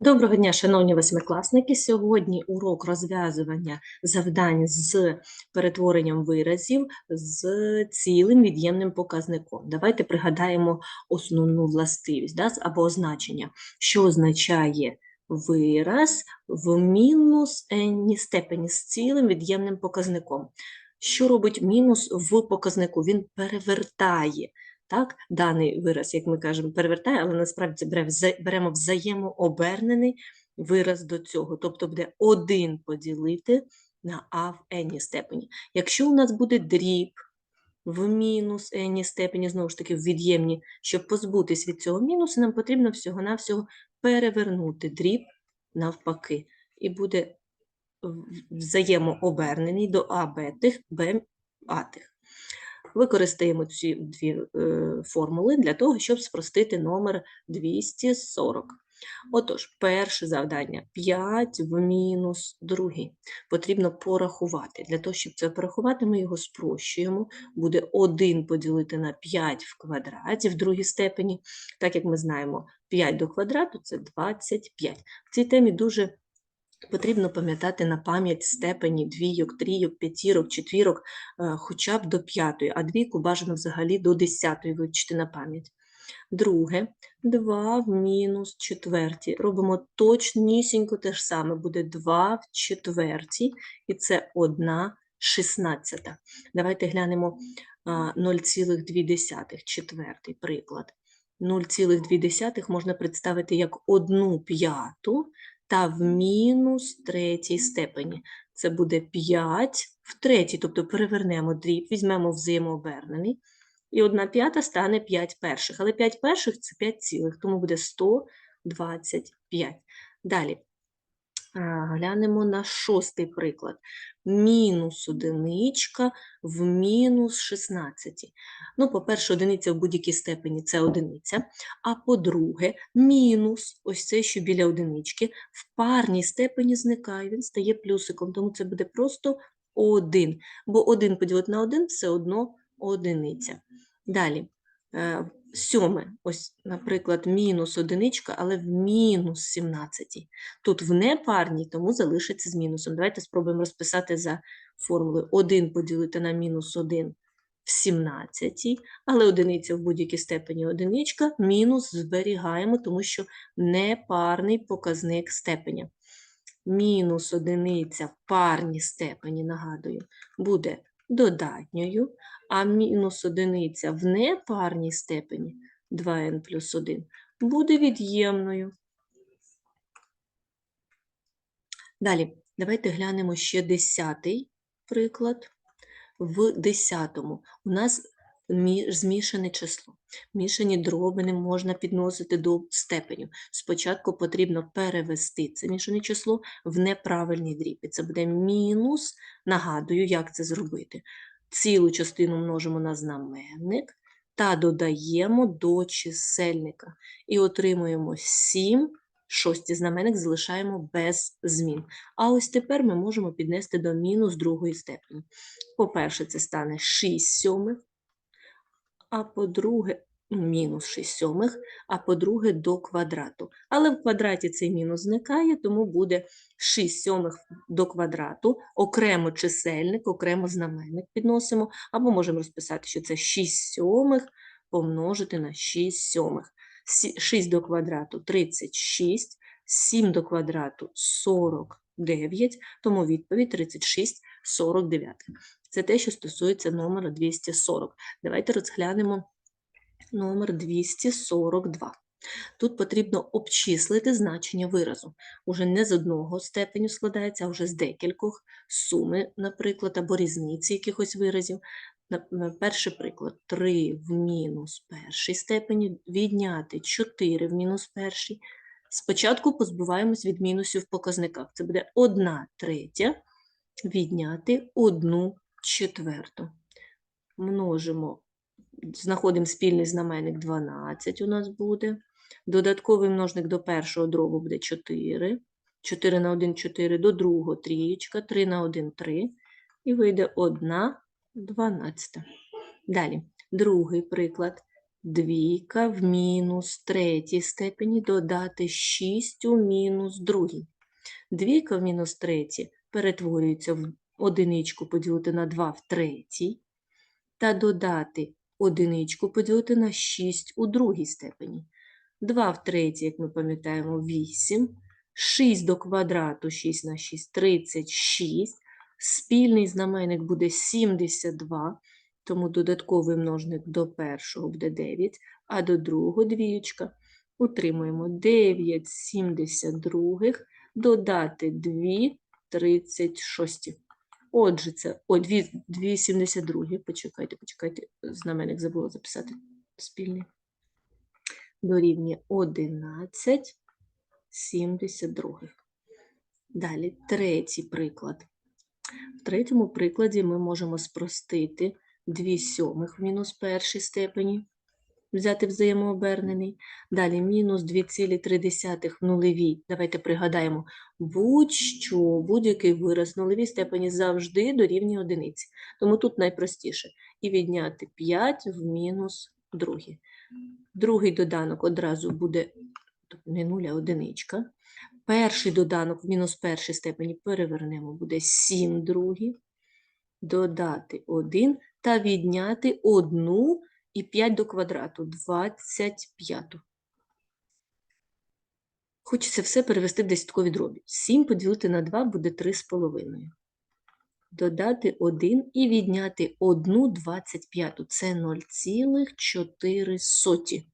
Доброго дня, шановні восьмикласники. Сьогодні урок розв'язування завдань з перетворенням виразів з цілим від'ємним показником. Давайте пригадаємо основну властивість да, або означення, що означає вираз в мінус n степені з цілим від'ємним показником. Що робить мінус в показнику? Він перевертає так, даний вираз, як ми кажемо, перевертає, але насправді беремо взаємообернений вираз до цього. Тобто буде 1 поділити на а в n степені. Якщо у нас буде дріб в мінус n степені, знову ж таки, в від'ємні, щоб позбутись від цього мінусу, нам потрібно всього-навсього перевернути дріб навпаки. І буде взаємообернений до а бетих, б атих. Використаємо ці дві е, формули для того, щоб спростити номер 240. Отож, перше завдання 5 в мінус другий. Потрібно порахувати. Для того, щоб це порахувати, ми його спрощуємо. Буде 1 поділити на 5 в квадраті в другій степені. Так як ми знаємо, 5 до квадрату це 25. В цій темі дуже Потрібно пам'ятати на пам'ять степені двійок, трійок, п'ятірок, четвірок, е, хоча б до п'ятої, а двійку бажано взагалі до десятої вивчити на пам'ять. Друге, 2 в мінус четвертій. Робимо точнісінько те ж саме, буде 2 в четвертій, і це 1 шістнадцята. Давайте глянемо 0,2 четвертий приклад. 0,2 можна представити як 1 п'яту, та в мінус третій степені. Це буде 5 в третій, тобто перевернемо дріб, візьмемо взаємообернений, і 1 п'ята стане 5 перших. Але 5 перших – це 5 цілих, тому буде 125. Далі. Глянемо на шостий приклад. Мінус одиничка в мінус 16. Ну, по-перше, одиниця в будь-якій степені – це одиниця. А по-друге, мінус, ось це, що біля одинички, в парній степені зникає, він стає плюсиком, тому це буде просто 1. Бо 1 поділити на 1 – все одно одиниця. Далі, е, сьоме, ось, наприклад, мінус одиничка, але в мінус 17. Тут в непарній, тому залишиться з мінусом. Давайте спробуємо розписати за формулою 1 поділити на мінус 1 в 17, але одиниця в будь-якій степені одиничка, мінус зберігаємо, тому що непарний показник степеня. Мінус одиниця в парній степені, нагадую, буде додатньою, а мінус одиниця в непарній степені 2n плюс 1 буде від'ємною. Далі, давайте глянемо ще десятий приклад. В десятому у нас змішане число. Мішані дроби не можна підносити до степеню. Спочатку потрібно перевести це мішане число в неправильний дріб. І це буде мінус. Нагадую, як це зробити. Цілу частину множимо на знаменник та додаємо до чисельника. І отримуємо 7. Шостий знаменник залишаємо без змін. А ось тепер ми можемо піднести до мінус другої степені. По-перше, це стане 6 сьомих, а по-друге, мінус 6 сьомих, а по-друге, до квадрату. Але в квадраті цей мінус зникає, тому буде 6 сьомих до квадрату, окремо чисельник, окремо знаменник підносимо, або можемо розписати, що це 6 сьомих помножити на 6 сьомих. Сі- 6 до квадрату 36, 7 до квадрату 49, тому відповідь 36 49. Це те, що стосується номера 240. Давайте розглянемо номер 242. Тут потрібно обчислити значення виразу. Уже не з одного степеню складається, а вже з декількох суми, наприклад, або різниці якихось виразів. Перший приклад 3 в мінус першій степені, відняти 4 в мінус першій. Спочатку позбуваємось від мінусів в показниках. Це буде 1 третя відняти 1 четверту. Множимо, знаходимо спільний знаменник 12 у нас буде. Додатковий множник до першого дробу буде 4. 4 на 1 – 4, до другого трієчка, 3 на 1 – 3. І вийде 1 12. Далі, другий приклад. двійка в мінус третій степені додати 6 у мінус другій. Двійка в мінус третій перетворюється в одиничку поділити на 2 в третій та додати одиничку поділити на 6 у другій степені. 2 в третій, як ми пам'ятаємо, 8. 6 до квадрату 6 на 6 – 36. Спільний знаменник буде 72, тому додатковий множник до першого буде 9, а до другого двієчка. Утримуємо 9 72 додати 2 36. Отже, це о, 2, 2 72. Почекайте, почекайте, знаменник забула записати спільний. Дорівнює 11 72. Далі третій приклад. В третьому прикладі ми можемо спростити 2 сьомих в мінус першій степені, взяти взаємообернений. Далі мінус 2,3 в нулевій. Давайте пригадаємо, будь-що, будь-який вираз в нулевій степені завжди дорівнює одиниці. Тому тут найпростіше. І відняти 5 в мінус другий. Другий доданок одразу буде тобто не нуль, а одиничка. Перший доданок в мінус першій степені перевернемо, буде 7 другий. Додати 1 та відняти 1 і 5 до квадрату 25. Хочеться все перевести в десяткові дробі. 7 поділити на 2 буде 3,5. Додати 1 і відняти 1 25. Це 0,4.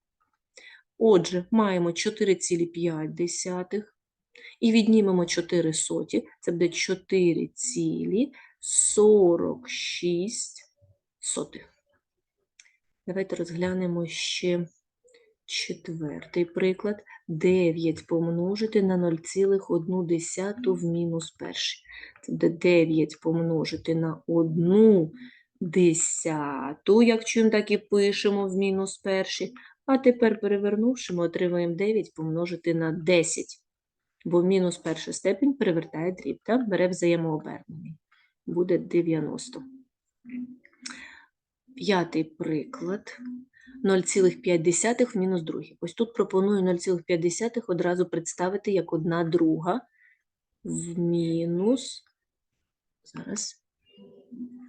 Отже, маємо 4,5 і віднімемо 4 соті, це буде 4,46 сотих. Давайте розглянемо ще четвертий приклад. 9 помножити на 0,1 в мінус перший. Це буде 9 помножити на 1 десяту, як чуємо, так і пишемо в мінус перший. А тепер, перевернувши, ми отримуємо 9 помножити на 10, бо мінус перша степень перевертає дріб, так? бере взаємообернений. Буде 90. П'ятий приклад. 0,5 в мінус другий. Ось тут пропоную 0,5 одразу представити як одна друга в мінус, зараз,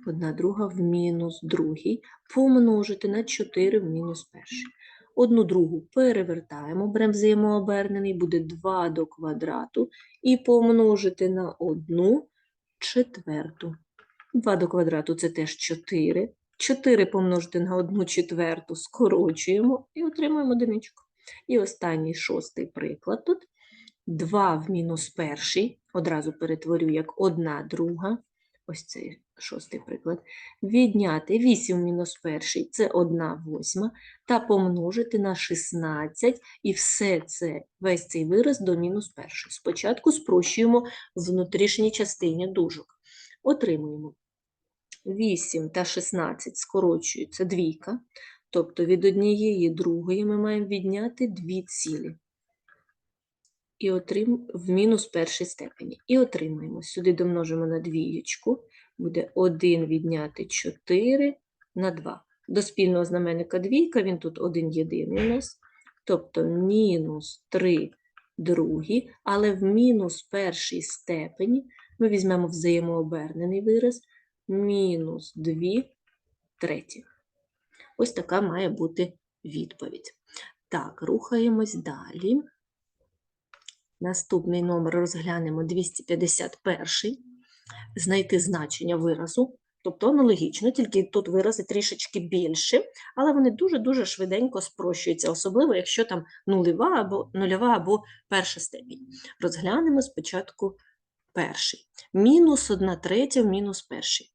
одна друга в мінус другий, помножити на 4 в мінус перший. Одну другу перевертаємо, беремо взаємообернений, буде 2 до квадрату і помножити на 1 четверту. 2 до квадрату це теж 4. 4 помножити на 1 четверту скорочуємо і отримуємо одиничку. І останній шостий приклад тут. 2 в мінус перший, одразу перетворю як 1 друга. Ось цей шостий приклад. Відняти 8 в мінус перший це 1 восьма, та помножити на 16, і все це, весь цей вираз до мінус першої. Спочатку спрощуємо в частині дужок. Отримуємо 8 та 16 скорочуються двійка, тобто від однієї другої ми маємо відняти 2 цілі. І отрим... в мінус першій степені. І отримаємо. Сюди домножимо на двієчку, буде 1 відняти 4 на 2. До спільного знаменника двійка, він тут один єдиний у нас, тобто мінус 3 другі, але в мінус першій степені ми візьмемо взаємообернений вираз, мінус 2 треті. Ось така має бути відповідь. Так, рухаємось далі. Наступний номер розглянемо 251 знайти значення виразу, тобто аналогічно, тільки тут вирази трішечки більші, але вони дуже-дуже швиденько спрощуються, особливо, якщо там нульова або нульова або перша степінь. Розглянемо спочатку перший. Мінус 1 третя в мінус перший.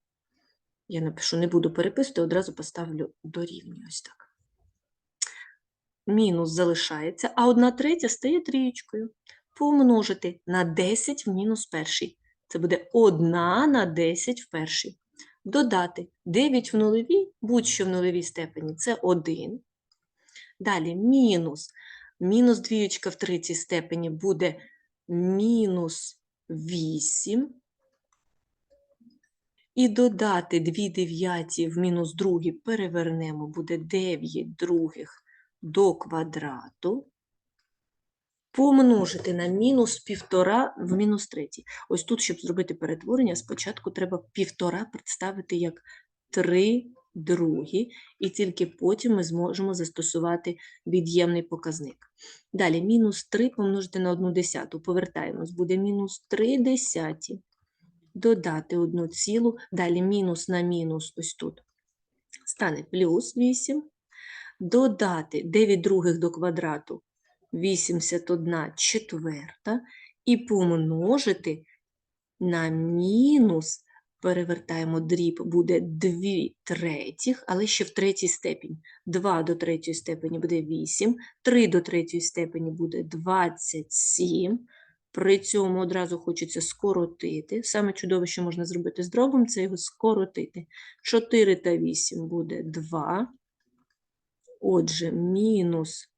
Я напишу, не буду переписувати, одразу поставлю дорівнює ось так. Мінус залишається, а 1 третя стає трієчкою. Помножити на 10 в мінус перший. Це буде 1 на 10 в першій. Додати 9 в нулевій, будь-що в нулевій степені це 1. Далі мінус. Мінус двієчка в третій степені буде мінус 8. І додати 2 дев'яті в мінус другі перевернемо, буде 9 других до квадрату. Помножити на мінус півтора в мінус третій. Ось тут, щоб зробити перетворення, спочатку треба півтора представити як 3 другі, і тільки потім ми зможемо застосувати від'ємний показник. Далі мінус 3 помножити на 1 десяту. Повертаємось, буде мінус 3 десяті. Додати 1 цілу, далі мінус на мінус ось тут. Стане плюс 8. Додати 9 других до квадрату 81 четверта. І помножити на мінус, перевертаємо дріб, буде 2 третіх, але ще в третій степені. 2 до третьої степені буде 8, 3 до третьої степені буде 27. При цьому одразу хочеться скоротити. Саме чудове, що можна зробити з дробом, це його скоротити. 4 та 8 буде 2. Отже, мінус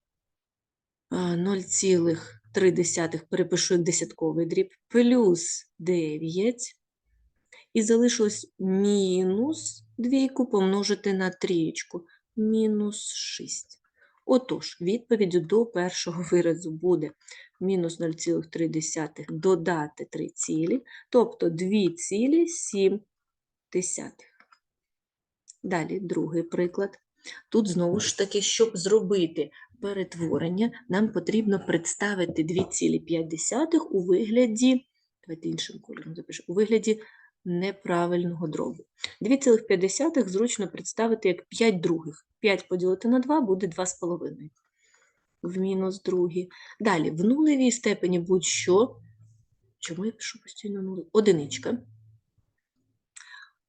0,3 перепишу як десятковий дріб, плюс 9. І залишилось мінус двійку помножити на трієчку. Мінус 6. Отож, відповіддю до першого виразу буде мінус 0,3 додати 3 цілі, тобто 2,7. Далі другий приклад. Тут знову ж таки, щоб зробити перетворення, нам потрібно представити 2,5 у вигляді, давайте іншим кольором запишу, у вигляді неправильного дробу. 2,5 зручно представити як 5 других. 5 поділити на 2 буде 2,5 в мінус другі. Далі, в нулевій степені будь-що. Чому я пишу постійно нули? Одиничка.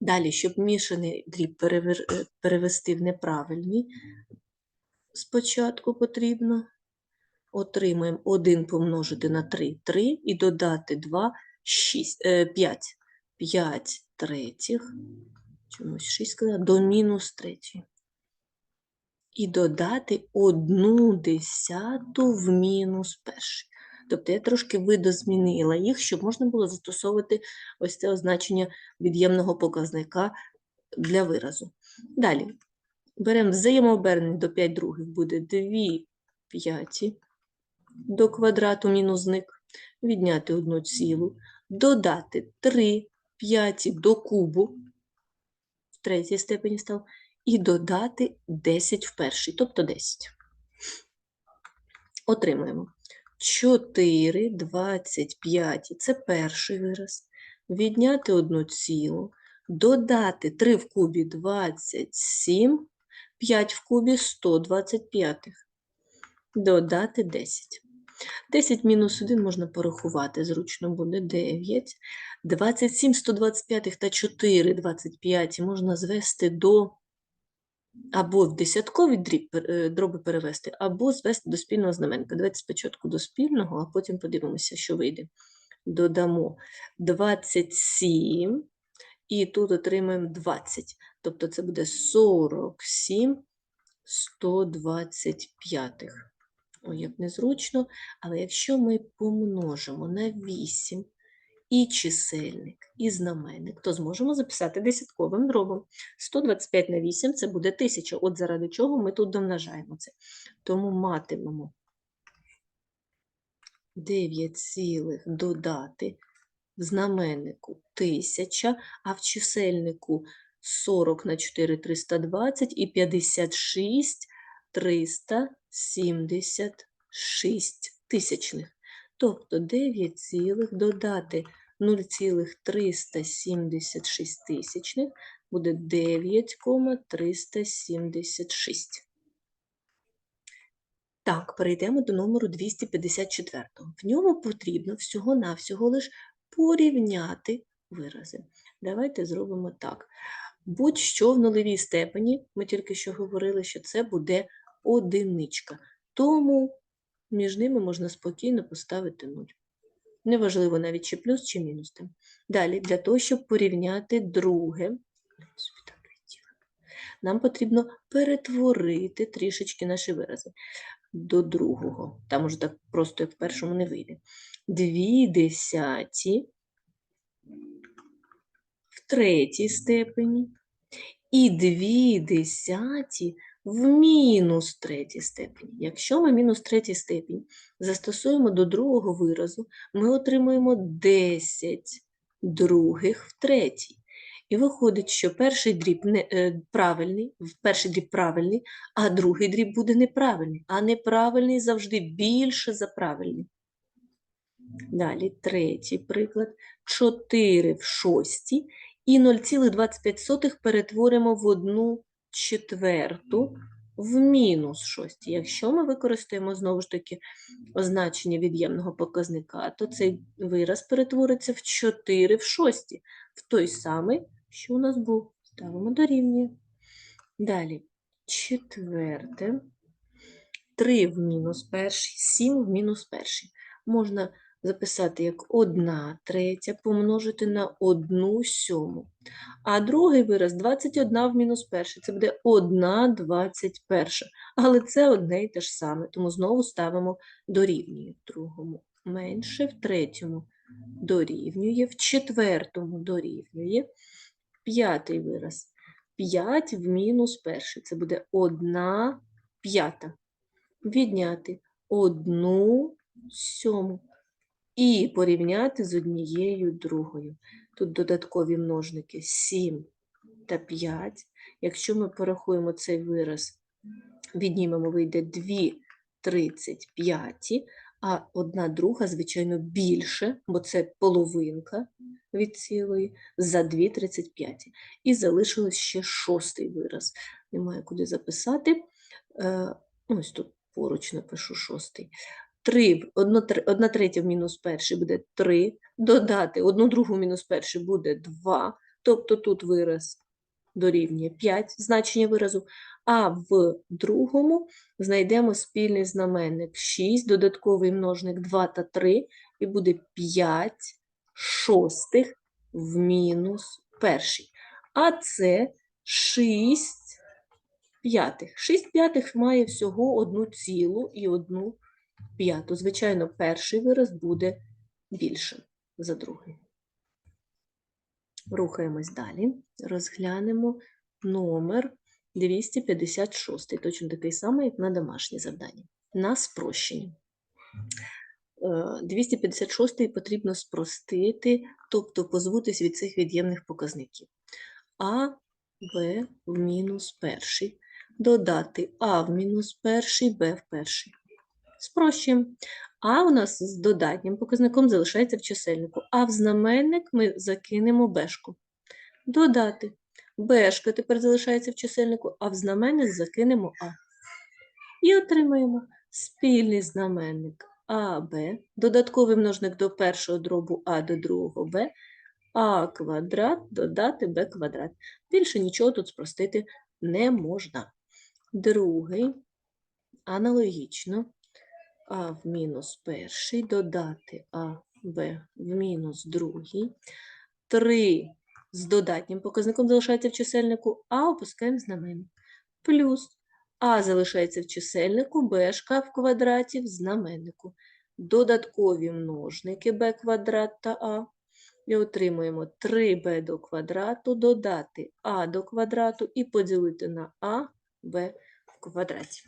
Далі, щоб мішаний дріб е, перевести в неправильний, спочатку потрібно. Отримаємо 1 помножити на 3 – 3 і додати 2 – 6, е, 5. 5 третіх, чомусь 6 сказала, до мінус третьої. І додати 1 десяту в мінус перший. Тобто я трошки видозмінила їх, щоб можна було застосовувати ось це означення від'ємного показника для виразу. Далі беремо взаємообернення до 5 других, буде 2 п'яті до квадрату мінусник, відняти 1 цілу, додати 3 п'яті до кубу, в третій степені став, і додати 10 в перший, тобто 10. Отримаємо 4, 25, це перший вираз. Відняти одну цілу, додати 3 в кубі 27, 5 в кубі 125, додати 10. 10 мінус 1 можна порахувати, зручно буде 9. 27 125 та 4 25 можна звести до або в десяткові дріб, е, дроби перевести, або звести до спільного знаменника. Давайте спочатку до спільного, а потім подивимося, що вийде. Додамо 27, і тут отримаємо 20. Тобто це буде 47 125. Ой, як незручно, але якщо ми помножимо на 8 і чисельник, і знаменник, то зможемо записати десятковим дробом. 125 на 8 – це буде 1000. От заради чого ми тут домножаємо це. Тому матимемо 9 цілих додати в знаменнику 1000, а в чисельнику 40 на 4 – 320 і 56 376 тисячних. Тобто 9 цілих додати 0,376 тисячних буде 9,376. Так, перейдемо до номеру 254. В ньому потрібно всього-навсього лише порівняти вирази. Давайте зробимо так. Будь-що в нульовій степені, ми тільки що говорили, що це буде одиничка. Тому між ними можна спокійно поставити 0. Неважливо навіть чи плюс, чи мінус. Далі, для того, щоб порівняти друге, нам потрібно перетворити трішечки наші вирази до другого. Там уже так просто, як в першому, не вийде. Дві десяті в третій степені і 2 десяті в мінус третій степені. Якщо ми мінус третій степінь застосуємо до другого виразу, ми отримуємо 10 других в третій. І виходить, що перший дріб не, е, правильний, перший дріб правильний, а другий дріб буде неправильний. А неправильний завжди більше за правильний. Далі третій приклад. 4 в шостій і 0,25 перетворимо в одну четверту в мінус шостій. Якщо ми використаємо знову ж таки означення від'ємного показника, то цей вираз перетвориться в 4 в шостій, в той самий, що у нас був. Ставимо дорівнює. Далі четверте. 3 в мінус перший, 7 в мінус перший. Можна записати як 1 третя помножити на 1 сьому. А другий вираз 21 в мінус перший. Це буде 1 21. Але це одне і те ж саме, тому знову ставимо дорівнює в другому. Менше в третьому дорівнює, в четвертому дорівнює. П'ятий вираз. 5 в мінус перший. Це буде 1 п'ята. Відняти 1 сьому. І порівняти з однією другою. Тут додаткові множники 7 та 5. Якщо ми порахуємо цей вираз, віднімемо, вийде 2 35, а одна друга, звичайно, більше, бо це половинка від цілої, за 2 35. І залишилось ще шостий вираз. Немає куди записати. Е, Ось тут поруч напишу шостий. 3, 1 третя в мінус перший буде 3, додати 1 другу мінус перший буде 2, тобто тут вираз дорівнює 5, значення виразу, а в другому знайдемо спільний знаменник 6, додатковий множник 2 та 3, і буде 5 шостих в мінус перший. А це 6 п'ятих. 6 п'ятих має всього одну цілу і одну п'яту. Звичайно, перший вираз буде більше за другий. Рухаємось далі. Розглянемо номер 256, точно такий самий, як на домашнє завдання. На спрощення. Е, 256 потрібно спростити, тобто позбутись від цих від'ємних показників. А, Б в мінус перший. Додати А в мінус перший, Б в перший. Спрощуємо. А у нас з додатнім показником залишається в чисельнику, а в знаменник ми закинемо бешку. Додати. Бешка тепер залишається в чисельнику, а в знаменник закинемо А. І отримаємо спільний знаменник АБ, додатковий множник до першого дробу А до другого Б, А квадрат додати Б квадрат. Більше нічого тут спростити не можна. Другий, аналогічно, а в мінус перший, додати А, Б в мінус другий. 3 з додатнім показником залишається в чисельнику, а опускаємо знаменник. Плюс А залишається в чисельнику, Бшка в квадраті в знаменнику. Додаткові множники Б квадрат та А. І отримуємо 3b до квадрату, додати а до квадрату і поділити на а, b в квадраті.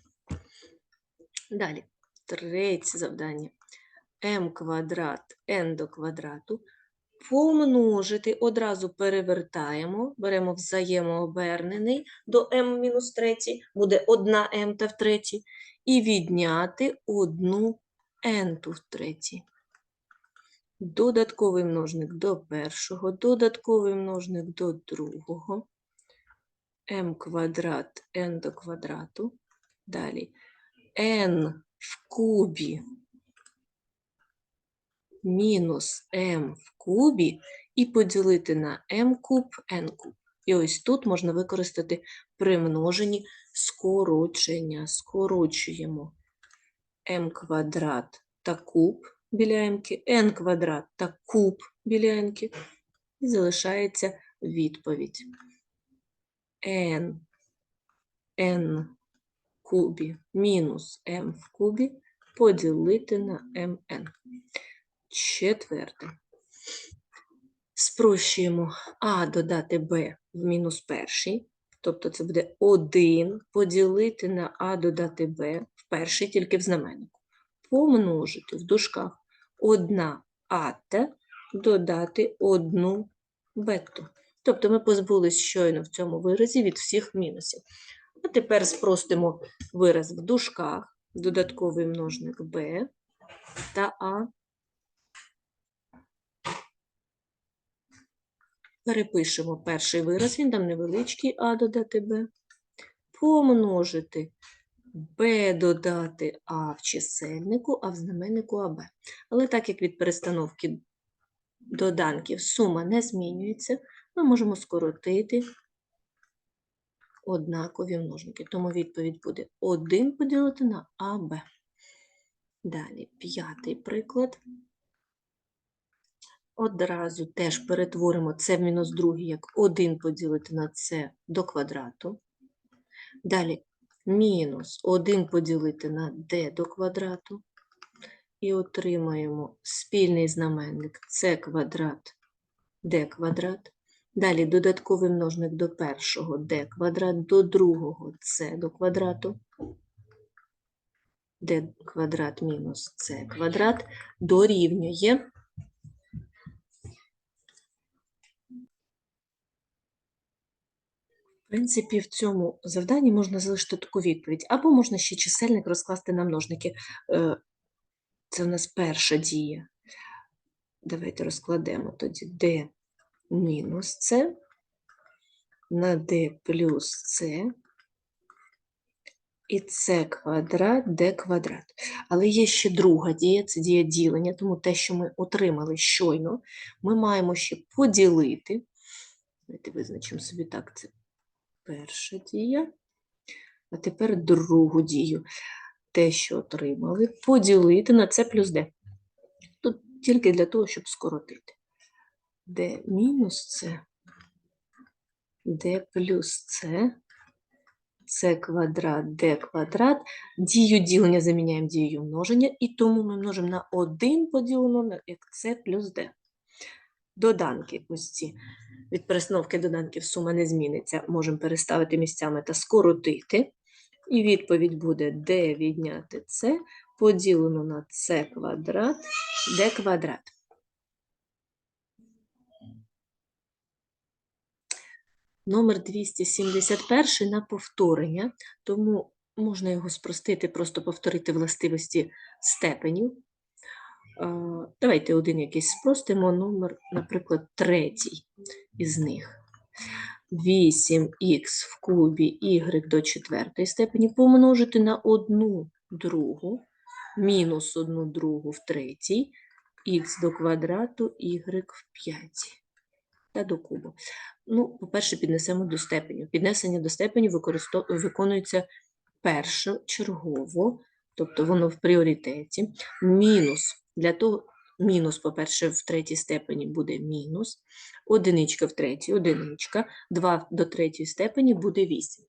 Далі, третє завдання. m квадрат n до квадрату. Помножити, одразу перевертаємо, беремо взаємообернений до m-3, буде 1 m та в третій, і відняти 1 n в третій. Додатковий множник до першого, додатковий множник до другого, m квадрат n до квадрату. Далі n в кубі мінус m в кубі і поділити на m куб, n куб. І ось тут можна використати примножені скорочення. Скорочуємо m квадрат та куб біля m, n квадрат та куб біля n, і залишається відповідь. n, n кубі мінус m в кубі поділити на mn. Четверте. Спрощуємо А додати Б в мінус перший, тобто це буде 1 поділити на А додати Б в перший, тільки в знаменнику. Помножити в дужках 1 ата додати 1 бету. Тобто ми позбулись щойно в цьому виразі від всіх мінусів. А тепер спростимо вираз в дужках, додатковий множник b та а. Перепишемо перший вираз, він там невеличкий а додати b. Помножити b додати а в чисельнику, а в знаменнику АБ. Але так як від перестановки доданків сума не змінюється, ми можемо скоротити однакові множники. Тому відповідь буде 1 поділити на АБ. Далі п'ятий приклад. Одразу теж перетворимо це в мінус другий як 1 поділити на це до квадрату. Далі мінус 1 поділити на d до квадрату. І отримаємо спільний знаменник c квадрат d квадрат. Далі додатковий множник до першого d квадрат, до другого c до квадрату. d квадрат мінус c квадрат дорівнює В принципі, в цьому завданні можна залишити таку відповідь, або можна ще чисельник розкласти на множники. Е, Це у нас перша дія. Давайте розкладемо тоді d мінус c на d плюс c і c квадрат d квадрат. Але є ще друга дія, це дія ділення, тому те, що ми отримали щойно, ми маємо ще поділити. Давайте визначимо собі так, це перша дія, а тепер другу дію. Те, що отримали, поділити на c плюс d. Тут тільки для того, щоб скоротити. D мінус c, d плюс c, c квадрат, d квадрат. Дію ділення заміняємо дією множення, і тому ми множимо на 1 поділено на c плюс d. Доданки ось ці. Від перестановки доданків сума не зміниться. Можемо переставити місцями та скоротити. І відповідь буде d відняти c поділено на c квадрат, d квадрат. Номер 271 на повторення, тому можна його спростити, просто повторити властивості степенів. Е, Давайте один якийсь спростимо, номер, наприклад, третій із них. 8х в кубі y до четвертої степені помножити на одну другу, мінус одну другу в третій, х до квадрату, y в п'ятій та до кубу. Ну, по-перше, піднесемо до степеню. Піднесення до степеню використов... виконується першочергово, тобто воно в пріоритеті. Мінус для того, мінус, по-перше, в третій степені буде мінус, одиничка в третій, одиничка, 2 до третьої степені буде 8.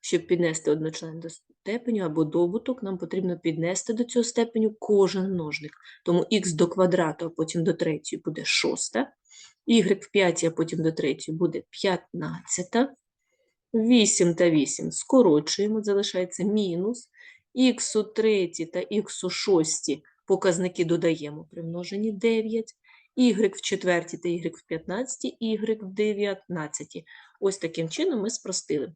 Щоб піднести одночлен до степеню або добуток, нам потрібно піднести до цього степеню кожен множник. Тому х до квадрату, а потім до третьої буде шоста, y в 5, а потім до третьої буде 15. 8 та 8 скорочуємо, залишається мінус. Х у 3 та х у 6 показники додаємо при множенні 9, y в четвертій та y в 15, y в 19. Ось таким чином ми спростили.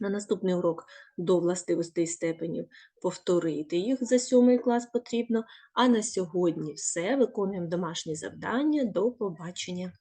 На наступний урок до властивостей степенів повторити їх за сьомий клас потрібно. А на сьогодні все. Виконуємо домашні завдання. До побачення.